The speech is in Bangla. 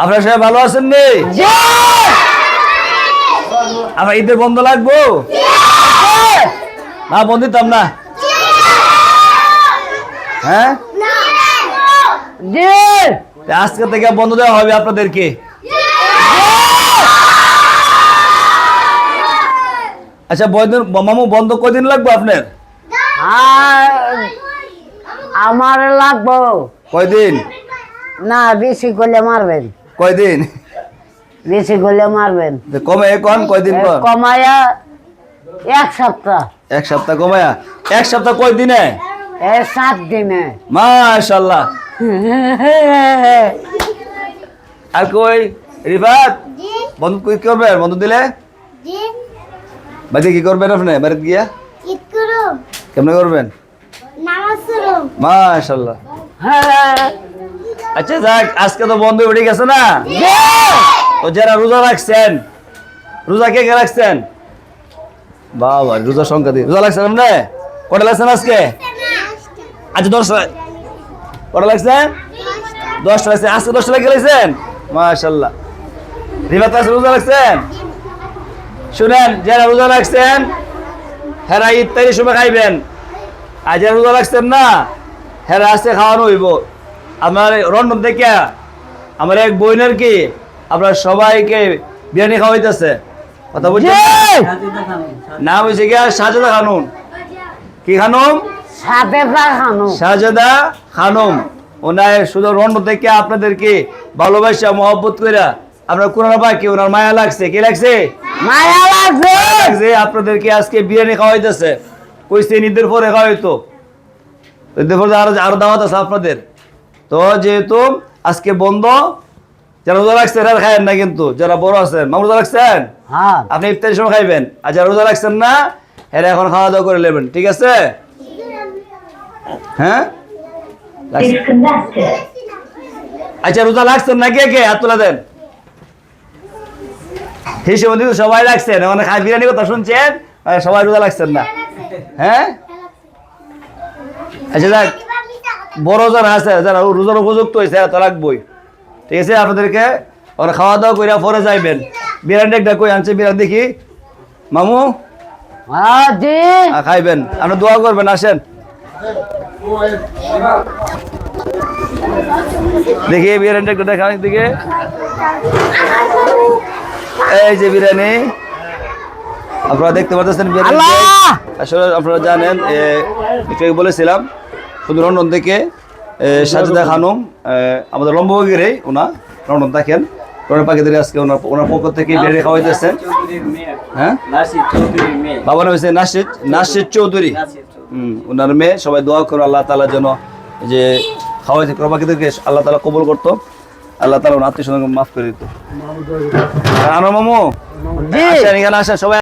আপনারা সবাই ভালো আছেন নি? আমার ঈদের বন্ধ লাগবো? না বন্ধ দিতাম না। হ্যাঁ? আজকে থেকে বন্ধ দেওয়া হবে আপনাদেরকে। আচ্ছা বয়দিন মামু বন্ধ কদিন লাগবে আপনার? আমার লাগবো। কয়দিন? না বেশি করলে মারবেন। কয়দিন? বেশি করলে মারবেন। কমে কোন কয়দিন পর কমায়া এক সপ্তাহ। এক সপ্তাহ কমায়া এক সপ্তাহ কয় দিনে এ সাত দিনে। মাশাল্লাহ আর কই? রিফাত? বন্ধ কি করবেন বন্ধ দিলে? বাড়িতে কি করবেন আপনি? বাড়িতে গিয়া? কেমনে করবেন? মাশাল্লাহ আচ্ছা যাক আজকে তো বন্ধ উঠে গেছে না? তো যারা রোজা রাখছেন রোজা কে কে রাখছেন? বাবা রোজা সংখ্যা দিয়ে। রোজা রাখছেন আপনি কটা লাগছেন আজকে? আচ্ছা দশটা কটা লাগছেন দশটা লাগছে। আজকে দশটা লাগে গেলেছেন মাশাল্লাহ রিবাত আছে রোজা রাখছেন? শুনেন যারা রোজা রাখছেন হেরা ইত্যাদি সময় খাইবেন। আর যারা রোজা রাখছেন না হেরা আজকে খাওয়ানো হইব। আমার রন্ধন থেকে আমার এক বইনের কি আপনার সবাইকে বিরিয়ানি খাওয়াইতেছে? কথা বলছি নাম হয়েছে গিয়া শাহজাদা খানুন কি খানুম? শাহজাদা খানুম। ওনার শুধু রন্ড থেকে আপনাদেরকে ভালোবাসা মহব্বত করে আপনার কোরআন বাকি ওনার মায়া লাগছে? কি লাগছে? মায়া লাগছে! আপনাদেরকে আজকে বিরিয়ানি খাওয়াইতেছে। কইছে ঈদের পরে খাওয়াইতো। ঈদের পরে আরও আরও দাওয়াত আছে আপনাদের। তো যেহেতু আজকে বন্ধ যারা রোজা রাখছেন আর খায়েন না কিন্তু যারা বড় আছেন মামু রোজা রাখছেন? হ্যাঁ। আপনি ইফতারের সময় খাইবেন আর যারা রোজা রাখছেন না এরা এখন খাওয়া দাওয়া করে নেবেন ঠিক আছে? হ্যাঁ? আচ্ছা রোজা রাখছেন না কে কে? হাত তুলে দেন। হিসেবে কিন্তু সবাই রাখছেন মানে খাই বিরিয়ানি কথা শুনছেন? সবাই রোজা রাখছেন না। হ্যাঁ? আচ্ছা দেখ বড় যারা আছে যারা রোজার উপযুক্ত হয়েছে এরা তো রাখবই। ঠিক আছে? আপনাদেরকে ওরা খাওয়া দাওয়া করে পরে যাইবেন। বিরিয়ানি একটা কই আনছে বিরিয়ানি দেখি। মামু? খাইবেন। আপনি দোয়া করবেন আসেন। দেখি বিরিয়ানিটা একটু দেখান দিকে এই যে বিরিয়ানি। আপনারা দেখতে পাচ্ছেন বিরিয়ানি আসলে আপনারা জানেন বলেছিলাম শুধু লন্ডন থেকে সাজেদা খানম আমাদের লম্বগিরে ওনা লন্ডন থাকেন লন্ডন পাখিদের আজকে ওনার ওনার পক্ষ থেকে বিরিয়ানি খাওয়াইতেছেন হ্যাঁ? বাবা নাম হচ্ছে নাসির নাসির চৌধুরী। হুম ওনার মেয়ে সবাই দোয়া করো আল্লাহ তালা যেন যে খাওয়াইছে প্রবাকিদেরকে আল্লাহ তালা কবল করতো আল্লাহ তালা ওনার আত্মীয় স্বজনকে মাফ করে দিত। আনো মামু? আসেন এখানে আসেন সবাই